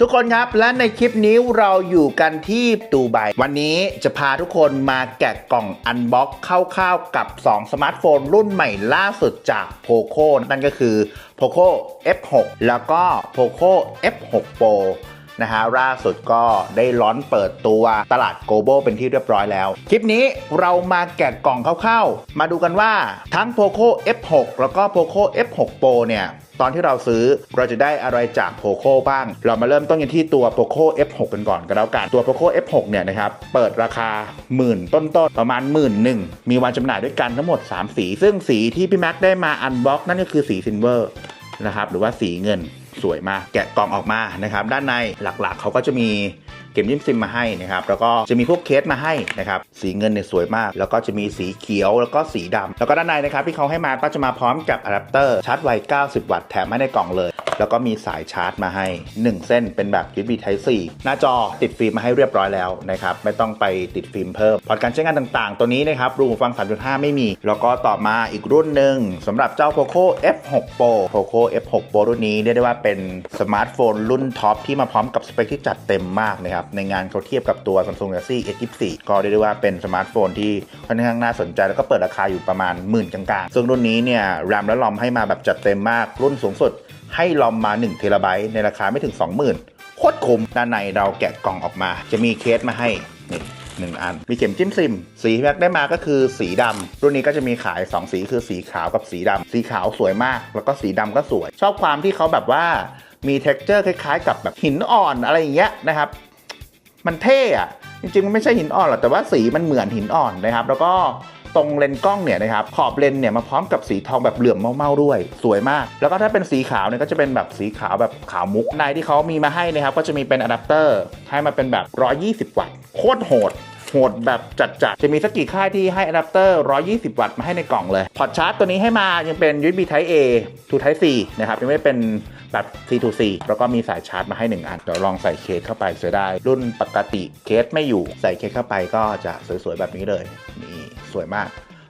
ทุกคนครับและในคลิปนี้เราอยู่กันที่ดูไบวันนี้จะพาทุกคนมาแกะกล่องอันบ็อกคร่าวๆกับ 2 สมาร์ทโฟนรุ่นใหม่ล่าสุดจาก POCO นั่นก็คือ POCO F6 แล้วก็ POCO F6 Pro นะฮะล่าสุดก็ได้ล้อนเปิดตัวตลาดโกลบอลเป็นที่เรียบร้อยแล้ว คลิปนี้เรามาแกะกล่องคร่าวๆ มาดูกันว่าทั้ง POCO F6 แล้วก็ POCO F6 Pro เนี่ย ตอนที่เราซื้อเราจะได้อะไรจากโพโคบ้าง เรามาเริ่มต้นกันที่ตัวโพโค F6 กันก่อนก็แล้วกัน ตัวโพโค F6 เนี่ยนะครับ เปิดราคาหมื่นต้นๆ ประมาณหมื่นหนึ่ง มีวันจำหน่ายด้วยกันทั้งหมด 3 สี ซึ่งสีที่พี่แม็กได้มาอันบ็อกนั่นก็คือสีซินเวอร์นะครับ หรือว่าสีเงินสวยมาก แกะกล่องออกมานะครับ ด้านในหลักๆ เขาก็จะมี เข็มยิ้มซิมมาให้นะครับแล้วก็จะมีพวกเคสมาให้นะครับสีเงินเนี่ยสวยมาก แล้วก็จะมีสีเขียวแล้วก็สีดำแล้วก็ด้านในนะครับที่เขาให้มาก็จะมาพร้อมกับอะแดปเตอร์ชาร์จไว 90 วัตต์แถมให้ในกล่องเลย แล้วก็มีสายชาร์จมาให้ 1 เส้นเป็นแบบ USB Type C หน้าจอติดฟิล์มมาให้เรียบร้อยแล้วนะครับไม่ต้องไปติดฟิล์มเพิ่มพอร์ตการใช้งานต่างๆ ตัวนี้นะครับรูฟัง 3.5 ไม่มี แล้วก็ต่อมาอีกรุ่นหนึ่งสำหรับเจ้า POCO F6 Pro POCO F6 Pro รุ่นนี้เรียกได้ว่าเป็นสมาร์ทโฟนรุ่นท็อปที่มาพร้อมกับสเปคที่จัดเต็มมากนะครับในงานเขาเทียบกับตัว Samsung Galaxy S24 ก็เรียกได้ว่าเป็นสมาร์ทโฟนที่ค่อนข้างน่าสนใจแล้วก็เปิดราคาอยู่ประมาณหมื่นกลางๆ ซึ่งรุ่นนี้เนี่ยแรมและลอมให้มาแบบจัดเต็มมากรุ่นสูงสุด ให้ลอมมา1เทราไบต์ในราคาไม่ถึง 20,000โคตรคุ้มด้านในเราแกะกล่องออกมา จะมีเคสมาให้นี่หนึ่งอัน มีเข็มจิ้มซิม สีที่แม็กได้มาก็คือสีดำรุ่นนี้ก็จะมีขาย 2 สีคือสีขาวกับสีดำสีขาวสวยมาก แล้วก็สีดำก็สวย ชอบความที่เขาแบบว่ามี t e x t อร์คล้ายๆ กับแบบหินอ่อนอะไรอย่างเงี้ยนะครับ มันเท่อะจริงๆ มันไม่ใช่หินอ่อนหรอกแต่ว่าสีมันเหมือนหินอ่อนนะครับ แล้วก็ ตรงเลนกล้องเนี่ยนะครับขอบเลนเนี่ยมาพร้อมกับสีทองแบบเหลื่อมเมาๆด้วย สวยมาก แล้วก็ถ้าเป็นสีขาวเนี่ยก็จะเป็นแบบสีขาวแบบขาวมุกในที่เขามีมาให้นะครับก็จะมีเป็นอะแดปเตอร์ให้มาเป็นแบบ 120 วัตต์โคตรโหดโหดแบบจัดๆ จะมีสักกี่ค่ายที่ให้อะแดปเตอร์ 120 วัตต์มาให้ในกล่องเลย พอร์ตชาร์จตัวนี้ให้มายังเป็น USB Type A to Type C นะครับ ยังไม่เป็นแบบ C to C แล้วก็มีสายชาร์จมาให้ 1 อัน เดี๋ยวลองใส่เคสเข้าไปเสียได้ รุ่นปกติเคสไม่อยู่ ใส่เคสเข้าไปก็จะสวยๆ แบบนี้เลย นี่ สวยมาก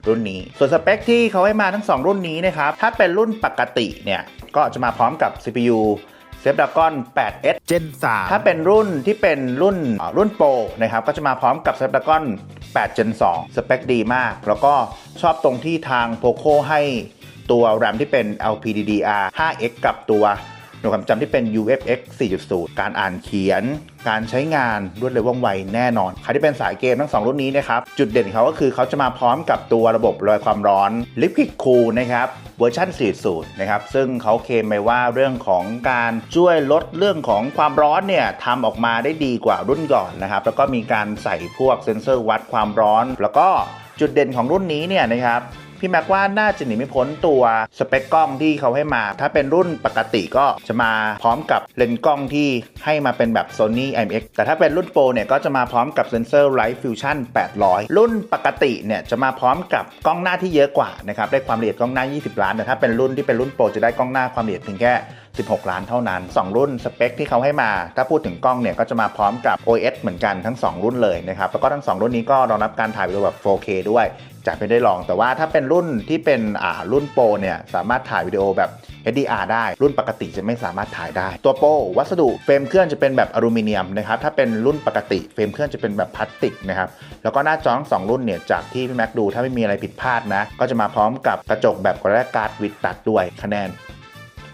รุ่นนี้ ส่วนสเปคที่เขาให้มาทั้ง 2 รุ่นนี้นะครับ ถ้าเป็นรุ่นปกติเนี่ย ก็จะมาพร้อมกับ CPU Snapdragon 8S Gen 3 ถ้าเป็นรุ่นที่เป็นรุ่นเอ่อรุ่นโปรนะครับ ก็จะมาพร้อมกับ Snapdragon 8 Gen 2 สเปคดีมาก แล้วก็ชอบตรงที่ทาง POCO ให้ตัว RAM ที่เป็น LPDDR 5X กับตัว หน่วยความจำที่เป็น UFX 4.0 การอ่านเขียน การใช้งานรวดเร็วว่องไวแน่นอน ใครที่เป็นสายเกมทั้ง 2 รุ่นนี้นะครับ จุดเด่นของเขาก็คือเขาจะมาพร้อมกับตัวระบบระบายความร้อน Liquid Cool นะครับเวอร์ชัน4.0 นะครับ ซึ่งเขาเคลมไปว่าเรื่องของการช่วยลดเรื่องของความร้อนเนี่ยทำออกมาได้ดีกว่ารุ่นก่อนนะครับ แล้วก็มีการใส่พวกเซ็นเซอร์วัดความร้อน แล้วก็จุดเด่นของรุ่นนี้เนี่ยนะครับ พี่แม็กว่าน่าจะหนีไม่พ้นตัวสเปคกล้องที่เขาให้มา ถ้าเป็นรุ่นปกติก็จะมาพร้อมกับเลนส์กล้องที่ให้มาเป็นแบบ Sony IMX แต่ถ้าเป็นรุ่นโปรเนี่ยก็จะมาพร้อมกับเซนเซอร์ Light Fusion 800 รุ่นปกติเนี่ยจะมาพร้อมกับกล้องหน้าที่เยอะกว่านะครับได้ความละเอียดกล้องหน้า 20 ล้าน แต่ถ้าเป็นรุ่นที่เป็นรุ่นโปรจะได้กล้องหน้าความละเอียดเพียงแค่ 16 ล้านเท่านั้น 2 รุ่นสเปคที่เขาให้มา ถ้าพูดถึงกล้องเนี่ยก็จะมาพร้อมกับ OS เหมือนกันทั้ง 2 รุ่นเลยนะครับแล้วก็ทั้ง 2 รุ่นนี้ก็รองรับการถ่ายวิดีโอแบบ 4K ด้วย จะไม่ได้ลอง แต่ว่าถ้าเป็นรุ่นที่เป็นอ่ารุ่นโปรเนี่ยสามารถถ่ายวิดีโอแบบ HDR ได้ รุ่นปกติจะไม่สามารถถ่ายได้ ตัวโปรวัสดุเฟรมเครื่องจะเป็นแบบอลูมิเนียมนะครับถ้าเป็นรุ่นปกติเฟรมเครื่องจะเป็นแบบพลาสติกนะครับแล้วก็หน้าจอทั้งสองรุ่นเนี่ยจากที่พี่แม็กดูถ้าไม่มีอะไรผิดพลาดนะ ก็จะมาพร้อมกับกระจกแบบกระแลการ์ดวิดตัดด้วยคะแนน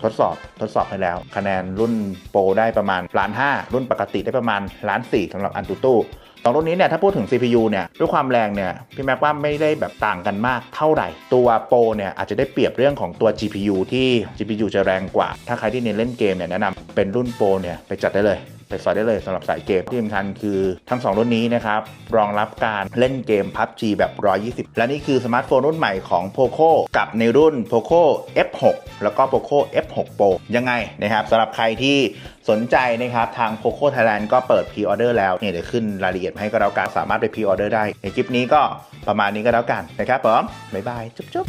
ทดสอบทดสอบให้แล้ว คะแนนรุ่นโปรได้ประมาณล้านห้ารุ่นปกติได้ประมาณล้านสี่สำหรับอันตูตู้ สองรุ่นนี้เนี่ยถ้าพูดถึง CPU เนี่ยด้วยความแรงเนี่ยพี่แม็กว่าไม่ได้แบบต่างกันมากเท่าไหร่ ตัวโปรเนี่ยอาจจะได้เปรียบเรื่องของตัว GPU ที่ GPU จะแรงกว่า ถ้าใครที่เน้นเล่นเกมเนี่ยแนะนำเป็นรุ่นโปรเนี่ยไปจัดได้เลย ไปสอยได้เลยสำหรับสายเกมที่สำคัญคือทั้ง 2 รุ่นนี้นะครับ รองรับการเล่นเกม PUBG แบบ 120 และนี่คือสมาร์ทโฟนรุ่นใหม่ของ POCO กับในรุ่น POCO F6 แล้วก็ POCO F6 Pro ยังไงนะครับสำหรับใครที่สนใจนะครับ ทาง POCO Thailand ก็เปิดพ r ีออเดอร์แล้วเนี่ยเดี๋ยวขึ้นรายละเอียดมาให้ก็แล้วกันสามารถไปพ r ีออเดอร์ได้ ในคลิปนี้ก็ประมาณนี้ก็แล้วกันนะครับผมบ๊ายบายจุ๊บ